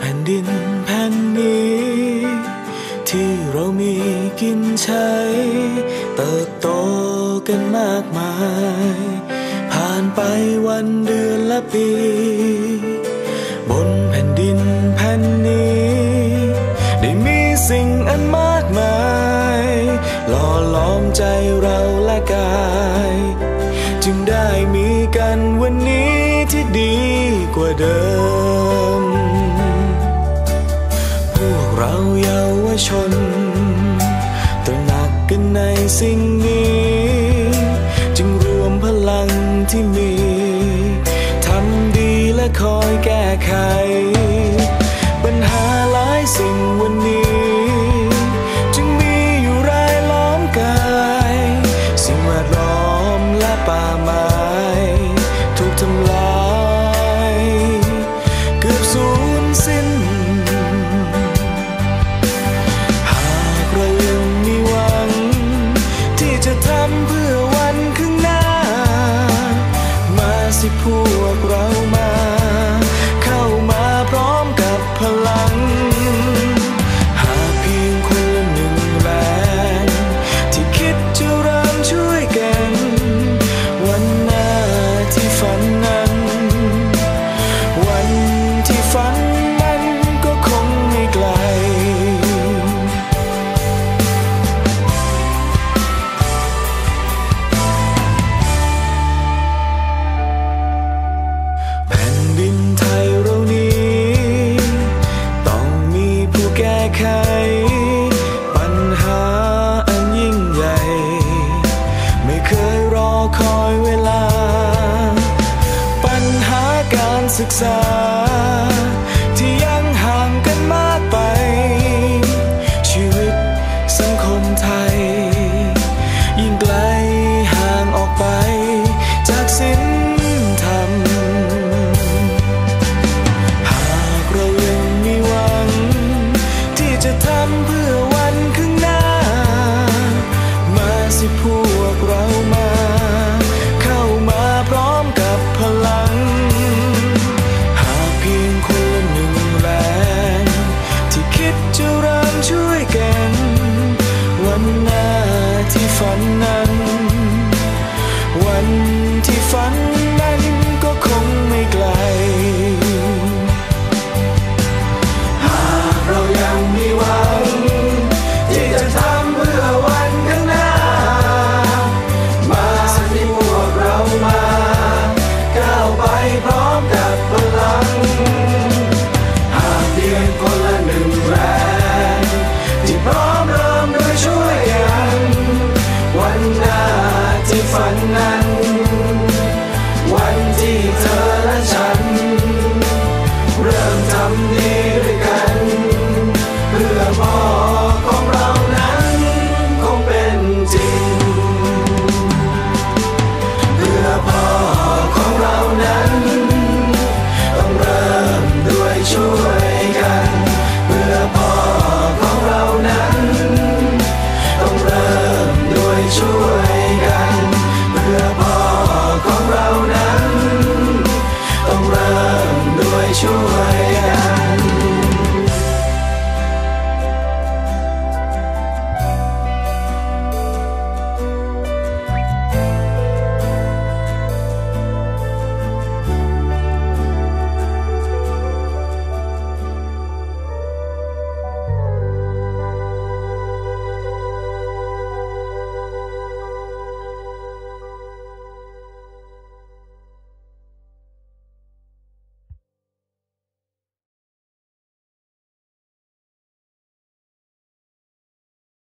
แผ่นดินแผ่นนี้ ที่เรามีกินใช้ เติบโตกันมากมาย ผ่านไปวันเดือนและปี บนแผ่นดินแผ่นนี้ ได้มีสิ่งอันมากมายหล่อล้อมใจเราและกาย จึงได้มีกันวันนี้ที่ดีกว่าเดิม ชนตระหนักกันในสิ่งนี้ จึงรวมพลังที่มี ทำดีและคอยแก้ไข ปัญหาอันยิ่งใหญ่ ไม่เคยรอคอยเวลา ปัญหาการศึกษา ช่วยกัน วันหน้าที่ฝันนั้น วันที่ฝัน nanti